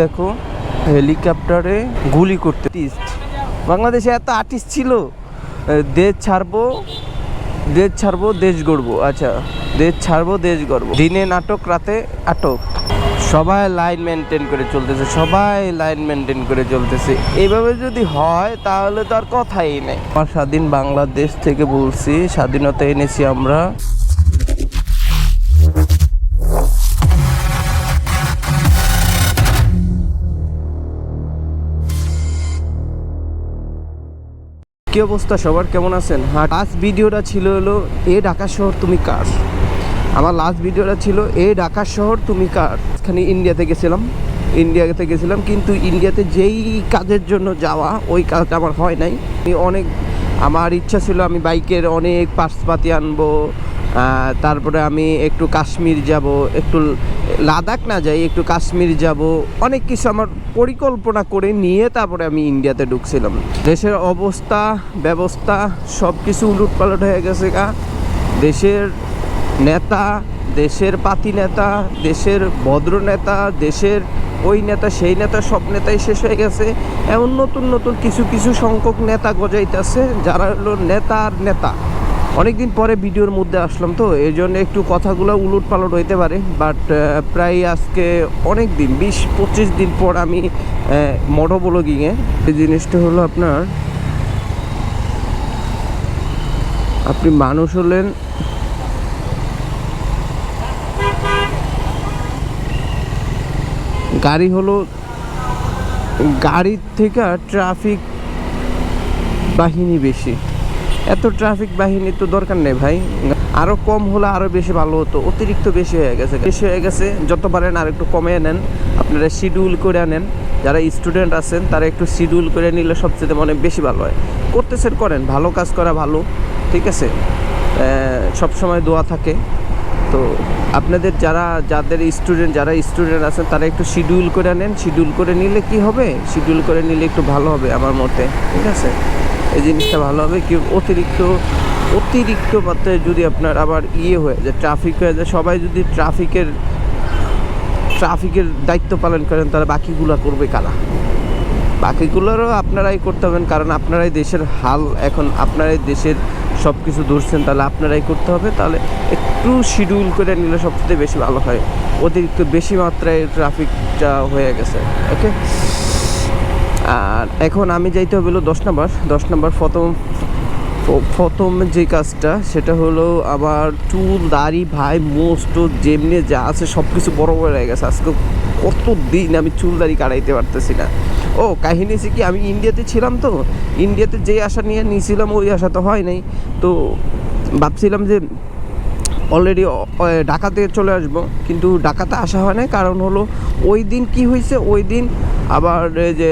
দেখো, হেলিকপ্টারে গুলি করতে বাংলাদেশে এত আর্টিস্ট ছিল? দেশ ছাড়বো দেশ ছাড়বো, দেশ গড়বো। আচ্ছা দেশ ছাড়বো, দেশ গড়বো। দিনে নাটক, রাতে আটক। সবাই লাইন মেনটেন করে চলতেছে, সবাই লাইন মেনটেন করে চলতেছে। এইভাবে যদি হয়, তাহলে তো আর কথাই নেই। আমার স্বাধীন বাংলাদেশ থেকে বলছি, স্বাধীনতা এনেছি আমরা। কি অবস্থা? সবার কেমন আছেন? হ্যাঁ লাস্ট ভিডিওটা ছিল হলো, এ ঢাকা শহর তুমি কার? আমার লাস্ট ভিডিওটা ছিল, এ ঢাকা শহর তুমি কার? এখানে ইন্ডিয়াতে গেছিলাম। ইন্ডিয়াতে গেছিলাম, কিন্তু ইন্ডিয়াতে যেই কাজের জন্য যাওয়া, ওই কাজটা আমার হয় নাই। আমি অনেক, আমার ইচ্ছা ছিল আমি বাইকের অনেক পার্সপাতি আনব তারপরে আমি একটু কাশ্মীর যাব, একটু লাদাখ না যাই, একটু কাশ্মীর যাব। অনেক কিছু আমার পরিকল্পনা করে নিয়ে তারপরে আমি ইন্ডিয়াতে ঢুকছিলাম। দেশের অবস্থা, ব্যবস্থা সব কিছু উলুটপালট হয়ে গেছে গা। দেশের নেতা, দেশের পাতি নেতা, দেশের ভদ্র নেতা, দেশের ওই নেতা, সেই নেতা, সব নেতাই শেষ হয়ে গেছে। এমন নতুন নতুন কিছু কিছু সংখ্যক নেতা গজাইতেছে, যারা হলো নেতা আর নেতা। অনেকদিন পরে ভিডিওর মধ্যে আসলাম তো, এই জন্য একটু কথাগুলো উলট পালট হইতে পারে বাট প্রায় আজকে অনেক দিন, বিশ পঁচিশ দিন পর আমি মোটো ব্লগিংয়ে এই জিনিসটা হলো আপনার, আপনি মানুষ হলেন, গাড়ি হলো, গাড়ির থেকে ট্রাফিক বাহিনী বেশি। এত ট্রাফিক বাহিনী তো দরকার নেই ভাই। আরও কম হলে আরও বেশি ভালো হতো, অতিরিক্ত বেশি হয়ে গেছে। বেশি হয়ে গেছে, যত পারেন আর একটু কমিয়ে নেন। আপনারা শিডিউল করে নেন। যারা স্টুডেন্ট আছেন, তারা একটু শিডিউল করে নিলে সবচেয়ে মানে বেশি ভালো হয়। করতেছেন, করেন। ভালো কাজ করা ভালো, ঠিক আছে? সব সময় দোয়া থাকে। তো আপনাদের যারা, যাদের স্টুডেন্ট যারা স্টুডেন্ট আছেন, তারা একটু শিডিউল করে নেন। শিডিউল করে নিলে কি হবে? শিডিউল করে নিলে একটু ভালো হবে আমার মতে, ঠিক আছে? এই জিনিসটা ভালো হবে কি অতিরিক্ত অতিরিক্ত মাত্রায় যদি আপনার আবার ইয়ে হয়ে যায় ট্রাফিক হয়ে যায়, সবাই যদি ট্রাফিকের ট্রাফিকের দায়িত্ব পালন করেন, তাহলে বাকিগুলো করবে কারা? বাকিগুলোরও আপনারাই করতে হবেন, কারণ আপনারাই দেশের হাল, এখন আপনারাই দেশের সব কিছু ধরছেন, তাহলে আপনারাই করতে হবে, তাহলে একটু শিডিউল করে নিলে সবচেয়ে বেশি ভালো হয়। অতিরিক্ত বেশি মাত্রায় ট্রাফিকটা হয়ে গেছে ওকে আর এখন আমি যাইতে হবে হলো দশ নম্বর। দশ নম্বর প্রথম প্রথম যে কাজটা, সেটা হলো আবার চুল, দাড়ি, ভাই মোস্ট যেমনি যা আছে সব কিছু বড় বড় হয়ে গেছে। আজকে কত দিন আমি চুল, দাড়ি কাটাইতে পারতেছি না। ও, কাহিনী হচ্ছে কি, আমি ইন্ডিয়াতে ছিলাম তো, ইন্ডিয়াতে যে আশা নিয়ে নিয়েছিলাম, ওই আশা তো হয় নাই। তো ভাবছিলাম যে অলরেডি ঢাকাতে চলে আসব। কিন্তু ঢাকাতে আসা হয় না কারণ হলো ওই দিন কি হয়েছে ওই দিন আবার যে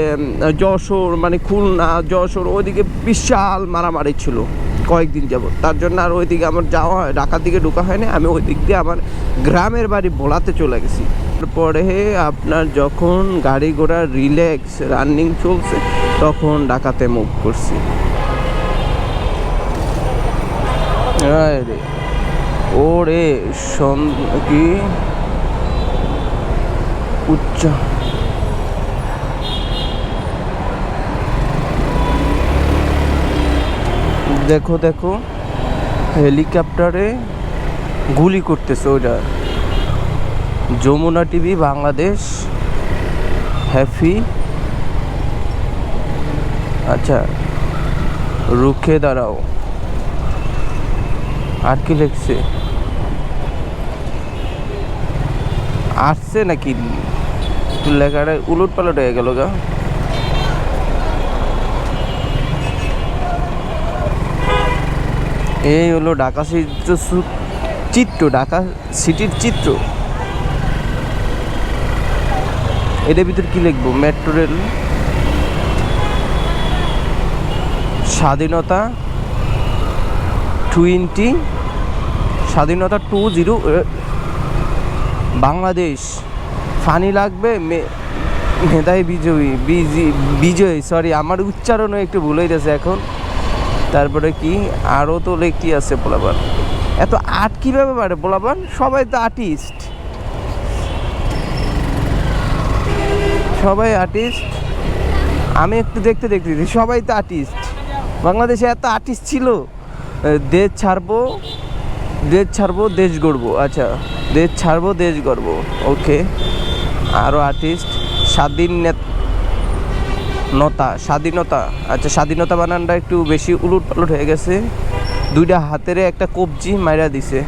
যশোর মানে খুলনা, যশোর ওইদিকে বিশাল মারামারি ছিল কয়েকদিন যাব তার জন্য আর ওইদিকে আমার যাওয়া হয়, ঢাকার দিকে ঢোকা হয়নি, আমি ওই দিক দিয়ে আমার গ্রামের বাড়ি ভোলাতে চলে গেছি। তারপরে আপনার যখন গাড়ি ঘোড়া রিল্যাক্স রানিং চলছে, তখন ঢাকাতে মুভ করছি। আরে ওরে কি? উচ্চ। দেখো দেখো। হেলিকপ্টারে গুলি করতেছে ওইটা যমুনা টিভি, বাংলাদেশ হ্যাপি আচ্ছা রুখে দাঁড়াও। আর কি লিখছে আসছে নাকি? লেখাটা উলট পালট হয়ে গেল গা। এই হলো ঢাকা চিত্র চিত্র, ঢাকা সিটির চিত্র। এটার ভিতর কি লিখব? মেট্রো রেল, স্বাধীনতা টোয়েন্টি স্বাধীনতা টু জিরো বাংলাদেশ। ফানি লাগবে মেধাই বিজয়ী, বিজি, বিজয় সরি আমার উচ্চারণও একটু ভুল হইতেছে এখন। তারপরে কি? আরও তো লেখটি আছে পোলাবার এত আর্ট কীভাবে পারে পোলাবার সবাই তো আর্টিস্ট সবাই আর্টিস্ট আমি একটু দেখতে দেখতে সবাই তো আর্টিস্ট বাংলাদেশে এত আর্টিস্ট ছিল। দেশ ছাড়বো দেশ ছাড়বো, দেশ গড়বো। আচ্ছা দেশ ছাড়বো, দেশ গড়বো। ওকে। আরও আর্টিস্ট স্বাধীন নতা, স্বাধীনতা। আচ্ছা স্বাধীনতা বানানটা একটু বেশি উলট পালট হয়ে গেছে। দুইটা হাতেরে একটা কবজি মাইরা দিছে।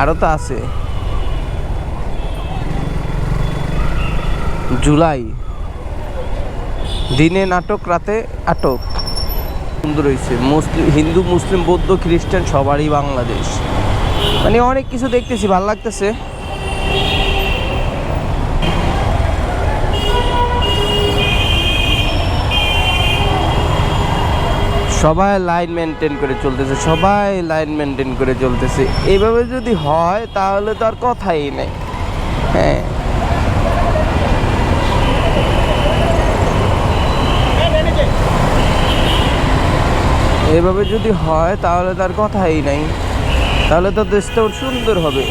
আরও তো আছে। জুলাই। দিনে নাটক, রাতে আটক। সুন্দর হয়েছে। মুসলিম, হিন্দু, মুসলিম, বৌদ্ধ, খ্রিস্টান, সবারই বাংলাদেশ। মানে অনেক কিছু দেখতেছি, ভালো লাগতেছে। সবাই লাইন মেনটেন করে চলতেছে, সবাই লাইন মেনটেন করে চলতেছে। এইভাবে যদি হয়, তাহলে তো আর কথাই নেই। হ্যাঁ। এভাবে যদি হয়, তাহলে তার কথাই নাই। তাহলে তো দেশটা সুন্দর হবে।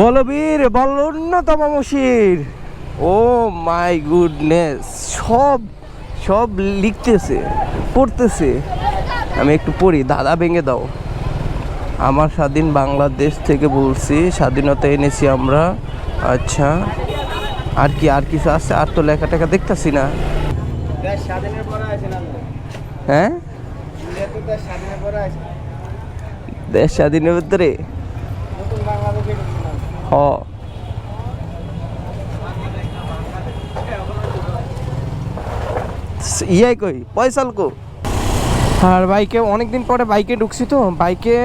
বলো বীর বল অন্যতম মশির। ও মাই গুডনেস, সব সব লিখতেছে, পড়তেছে। আমি একটু পড়ি, দাদা ভেঙে দাও। আমার স্বাধীন বাংলাদেশ থেকে বলছি স্বাধীনতা এনেছি আমরা। আচ্ছা আর কি আর কিছু আছে? আর তো লেখা টেখা দেখতেছি না। হ্যাঁ? দেশ স্বাধীনের ভিতরে? হ। ইয়াই কই? পয়সাল কো আর বাইকে অনেকদিন পরে বাইকে ঢুকছি তো, বাইকে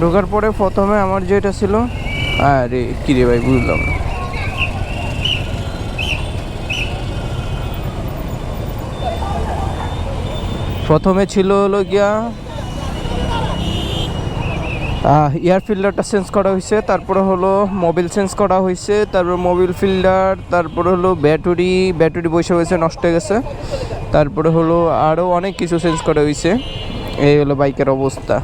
ঢোকার পরে প্রথমে আমার যেটা ছিল, আরে কিরে ভাই, বুঝলাম প্রথমে ছিল হলো গিয়া এয়ার ফিল্টারটা চেঞ্জ করা হয়েছে তারপরে হলো মোবিল চেঞ্জ করা হয়েছে তারপর মোবিল ফিল্টার তারপরে হলো ব্যাটারি ব্যাটারি বসে হয়েছে নষ্ট হয়ে গেছে। তারপরে হলো আরও অনেক কিছু চেঞ্জ করা হয়েছে এই হলো বাইকের অবস্থা।